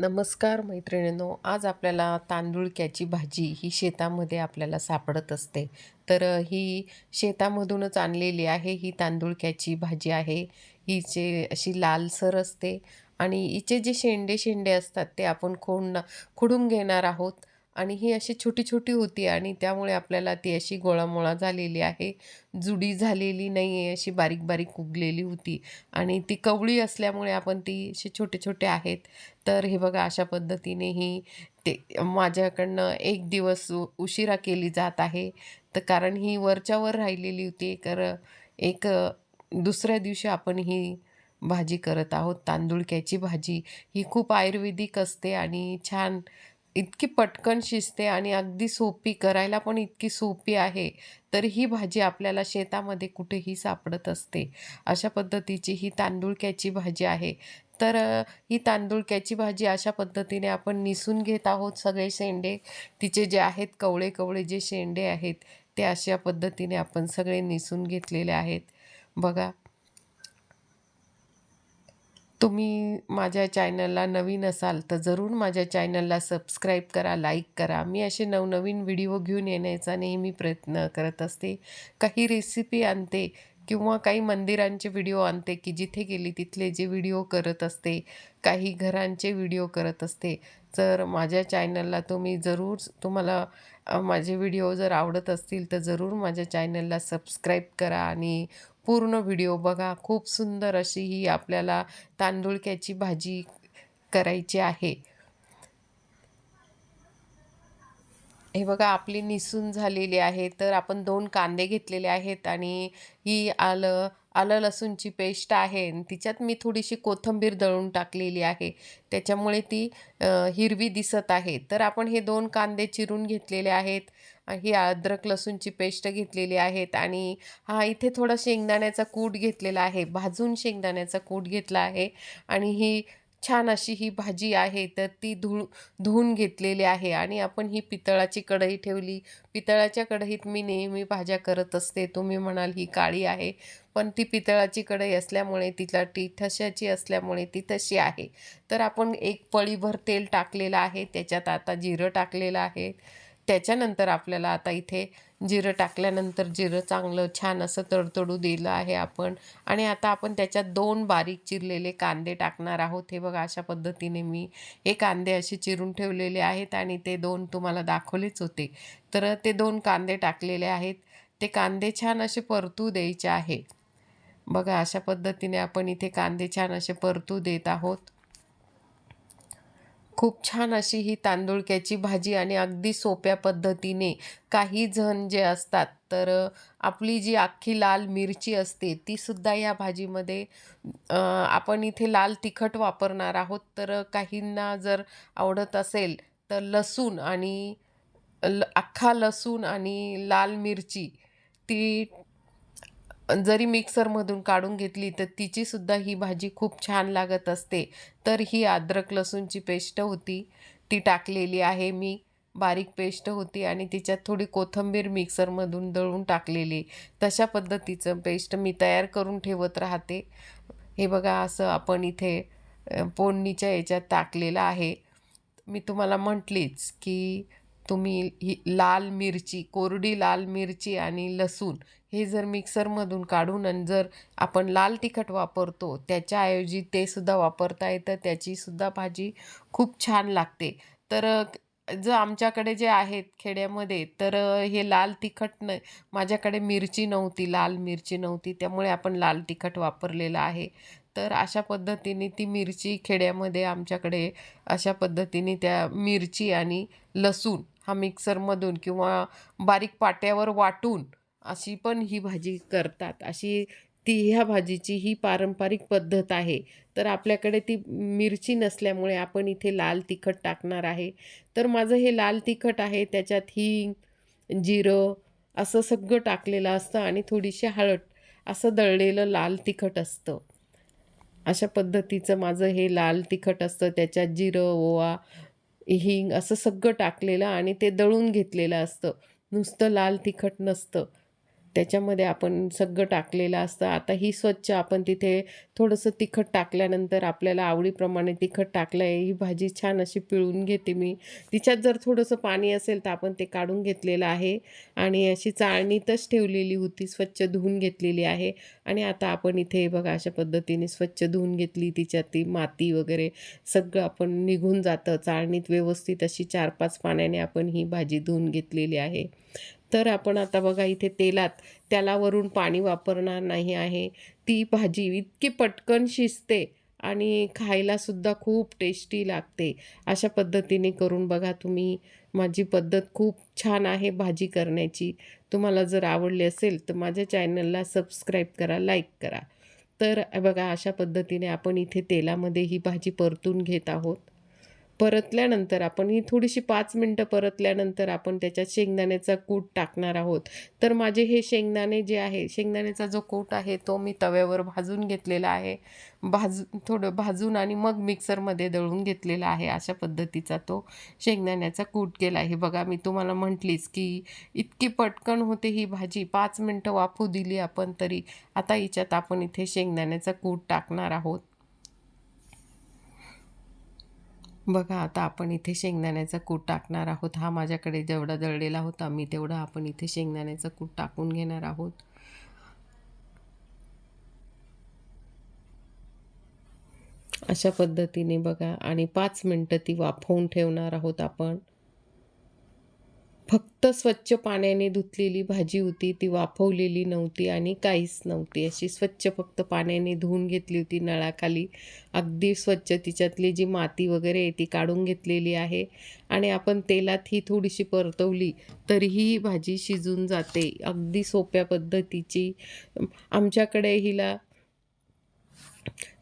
नमस्कार मैत्रिणींनो आज आपल्याला तांदूळक्याची भाजी ही शेतामध्ये आपल्याला सापडत असते. तर ही शेतामधूनच आणलेली आहे ही तांदूळक्याची भाजी आहे. हिचे अशी लालसर असते आणि हिचे जे शेंडे शेंडे असतात ते आपण खोडणं खुडून घेणार आहोत. आणि ही अशी छोटी छोटी होती आणि त्यामुळे आपल्याला ती अशी गोळामोळा झालेली आहे. जुडी झालेली नाही आहे अशी बारीक बारीक उगलेली होती आणि ती कवळी असल्यामुळे आपण ती अशी छोटे छोटे आहेत. तर हे बघा अशा पद्धतीने ही ते माझ्याकडनं एक दिवस उशिरा केली जात आहे. तर कारण ही वरच्यावर राहिलेली होती तर एक दुसऱ्या दिवशी आपण ही भाजी करत आहोत. तांदूळक्याची भाजी. ही खूप आयुर्वेदिक असते आणि छान इतकी पटकन शिजते आणि अगदी सोपी करायला पण इतकी सोपी आहे तर ही भाजी आपल्याला शेतामध्ये कुठेही सापडत असते. अशा पद्धतीची ही तांदूळक्याची भाजी आहे. तर ही तांदूळक्याची भाजी अशा पद्धतीने आपण निसून घेत आहोत सगळे शेंडे. तिचे जे आहेत कवळे कवळे जे शेंडे आहेत ते अशा पद्धतीने आपण सगळे निसून घेतलेले आहेत. बघा तुम्ही माझ्या चॅनलला नवीन असाल तर जरूर माझ्या चॅनलला सबस्क्राईब करा लाईक करा. मी असे नवनवीन व्हिडिओ घेऊन येण्याचा नेहमी प्रयत्न करत असते. काही रेसिपी आणते किंवा काही मंदिरांचे व्हिडिओ आणते की जिथे गेली तिथले जे व्हिडिओ करत असते काही घरांचे व्हिडिओ करत असते. तर माझ्या चॅनलला तुम्ही जरूर तुम्हाला माझे व्हिडिओ जर आवडत असतील तर जरूर माझ्या चॅनलला सबस्क्राईब करा आणि पूर्ण व्हिडिओ बघा. खूप सुंदर अशी ही आपल्याला तांदूळक्याची भाजी करायची आहे. हे बघा आपली निसून झालेली आहे. तर आपण दोन कांदे घेतलेले आहेत आणि ही आलं आलं लसूणची पेस्ट आहे. तिच्यात मी थोडीशी कोथिंबीर दळून टाकलेली आहे. त्याच्यामुळे ती हिरवी दिसत आहे. तर आपण हे दोन कांदे चिरून घेतलेले आहेत. ही अद्रक लसूणची पेस्ट घेतलेली आहेत. आणि हा इथे थोडा शेंगदाण्याचा कूट घेतलेला आहे. भाजून शेंगदाण्याचा कूट घेतला आहे. आणि ही छान अशी ही भाजी आहे तर ती धुळ धुवून घेतलेली आहे आणि आपण ही पितळाची कढई ठेवली. पितळाच्या कढईत मी नेहमी भाज्या करत असते तुम्ही म्हणाल ही काळी आहे पण ती पितळाची कढई असल्यामुळे तिला ती ठशाची असल्यामुळे ती तशी आहे. तर आपण एक पळीभर तेल टाकलेलं आहे त्याच्यात आता जिरं टाकलेलं आहे. त्याच्यानंतर आपल्याला आता इथे जिरं टाकल्यानंतर जिरं चांगलं छान असं तडतडू दिलं आहे आपण. आणि आता आपण त्याच्यात दोन बारीक चिरलेले कांदे टाकणार आहोत. हे बघा अशा पद्धतीने मी हे कांदे असे चिरून ठेवलेले आहेत आणि ते दोन तुम्हाला दाखवलेच होते. तर ते दोन कांदे टाकलेले आहेत. ते कांदे छान असे परतू द्यायचे आहे. बघा अशा पद्धतीने आपण इथे कांदे छान असे परतू देत आहोत. खूप छान अशी ही तांदूळक्याची भाजी आणि अगदी सोप्या पद्धतीने काही जण जे असतात तर आपली जी अख्खी लाल मिरची असते तीसुद्धा या भाजीमध्ये आपण इथे लाल तिखट वापरणार आहोत. तर काहींना जर आवडत असेल तर लसूण आणि ल अख्खा लसूण आणि लाल मिरची ती जरी मिक्सरमधून काढून घेतली तर तिचीसुद्धा ही भाजी खूप छान लागत असते. तर ही अद्रक लसूणची पेस्ट होती. ती टाकलेली आहे मी. बारीक पेस्ट होती आणि तिच्यात थोडी कोथिंबीर मिक्सरमधून दळून टाकलेली. तशा पद्धतीचं पेस्ट मी तयार करून ठेवत राहते. हे बघा असं आपण इथे अ, फोडणीच्या याच्यात टाकलेलं आहे. मी तुम्हाला म्हटलीच की तुम्ही ही लाल मिरची कोरडी लाल मिरची आणि लसूण हे जर मिक्सरमधून काढून आणि जर आपण लाल तिखट वापरतो त्याच्याऐवजी ते सुद्धा वापरता येतं त्याचीसुद्धा भाजी खूप छान लागते. तर जर आमच्याकडे जे आहेत खेड्यामध्ये तर हे लाल तिखट न माझ्याकडे मिरची नव्हती लाल मिरची नव्हती त्यामुळे आपण लाल तिखट वापरलेलं आहे. तर अशा पद्धतीने ती मिरची खेड्यामध्ये आमच्याकडे अशा पद्धतीने त्या मिरची आणि लसूण हा मिक्सरमधून किंवा बारीक पाट्यावर वाटून अशी पण ही भाजी करतात. अशी ती ह्या भाजीची ही पारंपरिक पद्धत आहे. तर आपल्याकडे ती मिरची नसल्यामुळे आपण इथे लाल तिखट टाकणार आहे. तर माझं हे लाल तिखट आहे त्याच्यात हिंग जिरं असं सगळं टाकलेलं असतं आणि थोडीशी हळद असं दळलेलं लाल तिखट असतं. अशा पद्धतीचं माझं हे लाल तिखट असतं. त्याच्यात जिरं ओवा हिंग असं सगळं टाकलेलं आणि ते दळून घेतलेलं असतं. नुसतं लाल तिखट नसतं. त्याच्यामध्ये आपण सगळं टाकलेलं असतं. आता ही स्वच्छ आपण तिथे थोडंसं तिखट टाकल्यानंतर आपल्याला आवडीप्रमाणे तिखट टाकलं आहे ही भाजी छान अशी पिळून घेते मी. तिच्यात जर थोडंसं पाणी असेल तर आपण ते काढून घेतलेलं आहे. आणि अशी चाळणीतच ठेवलेली होती. स्वच्छ धुवून घेतलेली आहे. आणि आता आपण इथे बघा अशा पद्धतीने स्वच्छ धुवून घेतली तिच्यात ती माती वगैरे. सगळं आपण निघून जातं. चाळणीत व्यवस्थित अशी चार पाच पाण्याने आपण ही भाजी धुवून घेतलेली आहे. तर आपण आता बघा इथे तेलात त्याला वरून पाणी वापरणार नाही आहे. ती भाजी इतकी पटकन शिजते आणि खायलासुद्धा खूप टेस्टी लागते. अशा पद्धतीने करून बघा तुम्ही. माझी पद्धत खूप छान आहे भाजी करण्याची. तुम्हाला जर आवडली असेल तर माझ्या चॅनलला सबस्क्राईब करा लाईक करा. तर बघा अशा पद्धतीने आपण इथे तेलामध्ये ही भाजी परतून घेत आहोत. परतल्यानंतर आपण ही थोडीशी पाच मिनटं परतल्यानंतर आपण त्याच्यात शेंगदाण्याचा कूट टाकणार आहोत. तर माझे हे शेंगदाणे जे आहे शेंगदाण्याचा जो कूट आहे तो मी तव्यावर भाजून घेतलेला आहे. भाजून थोडं भाजून आणि मग मिक्सरमध्ये दळून घेतलेला आहे अशा पद्धतीचा तो शेंगदाण्याचा कूट केला आहे. बघा मी तुम्हाला म्हटलीच की इतकी पटकन होते ही भाजी. पाच मिनटं वाफू दिली आपण तरी. आता हिच्यात आपण इथे शेंगदाण्याचा कूट टाकणार आहोत. बघा आता आपण इथे शेंगदाण्याचा कूट टाकणार आहोत. हा माझ्याकडे जेवढा दळलेला होता मी तेवढा आपण इथे शेंगदाण्याचा कूट टाकून घेणार आहोत. अशा पद्धतीने बघा आणि पाच मिनटं ती वाफवून ठेवणार आहोत आपण. फक्त स्वच्छ पाण्याने धुतलेली भाजी होती ती वाफवलेली नव्हती आणि काहीच नव्हती. अशी स्वच्छ फक्त पाण्याने धुवून घेतली होती नळाखाली. अगदी स्वच्छ तिच्यातली जी माती वगैरे आहे ती काढून घेतलेली आहे आणि आपण तेलात ही थोडीशी परतवली तरीही ही भाजी शिजून जाते. अगदी सोप्या पद्धतीची. आमच्याकडे हिला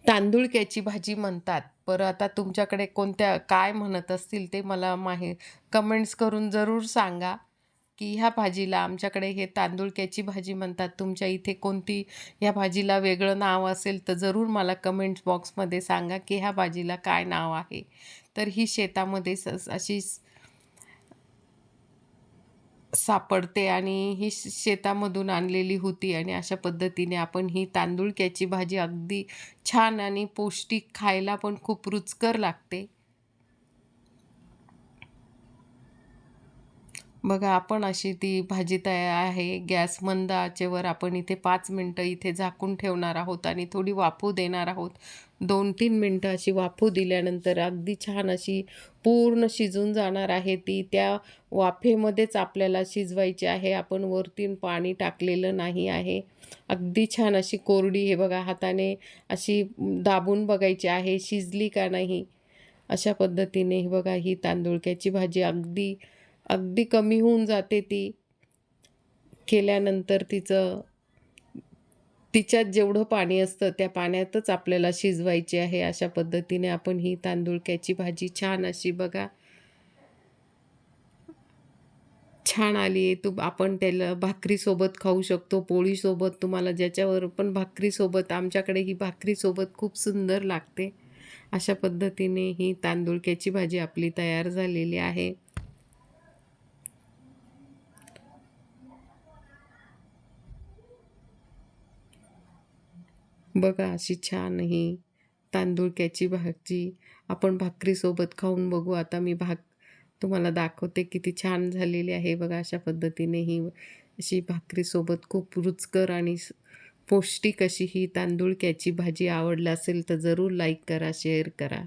तांदुळक्याची भाजी म्हणतात. पर आता तुमच्याकडे कोणत्या काय म्हणत असतील ते मला माहे कमेंट्स करून जरूर सांगा. की ह्या भाजीला आमच्याकडे हे तांदुळक्याची भाजी म्हणतात. तुमच्या इथे कोणती ह्या भाजीला वेगळं नाव असेल तर जरूर मला कमेंट्स बॉक्समध्ये सांगा की ह्या भाजीला काय नाव आहे. तर ही शेतामध्ये स अशी सापडते आणि ही शेतामधून आणलेली होती आणि अशा पद्धतीने आपण ही तांदूळक्याची भाजी अगदी छान आणि पौष्टिक खायला पण खूप रुचकर लागते. बघा आपण अशी ती भाजी तयार आहे. गॅस मंद आचेवर आपण इथे पाच मिनटं इथे झाकून ठेवणार आहोत आणि थोडी वाफू देणार आहोत. दोन तीन मिनटं अशी वाफू दिल्यानंतर अगदी छान अशी पूर्ण शिजून जाणार आहे ती. त्या वाफेमध्येच आपल्याला शिजवायची आहे. आपण वरतीन पाणी टाकलेलं नाही आहे. अगदी छान अशी कोरडी हे बघा हाताने अशी दाबून बघायची आहे शिजली का नाही? अशा पद्धतीने हे बघा ही तांदुळक्याची भाजी अगदी अगदी कमी होऊन जाते ती. केल्यानंतर तिचं तिच्यात जेवढं पाणी असतं त्या पाण्यातच आपल्याला शिजवायची आहे. अशा पद्धतीने आपण ही तांदुळक्याची भाजी छान अशी बघा. छान आली आहे. तू आपण त्याला भाकरीसोबत खाऊ शकतो पोळीसोबत तुम्हाला ज्याच्यावर पण भाकरीसोबत आमच्याकडे ही भाकरीसोबत खूप सुंदर लागते. अशा पद्धतीने ही तांदुळक्याची भाजी आपली तयार झालेली आहे. बघा अशी छान ही तांदूळक्याची भाजी. आपण भाकरीसोबत खाऊन बघू. आता मी भाक तुम्हाला दाखवते किती छान झालेली आहे बघा अशा पद्धतीने ही अशी भाकरीसोबत खूप रुचकर आणि पौष्टिक अशी ही तांदुळक्याची भाजी आवडली असेल तर जरूर लाईक करा शेअर करा.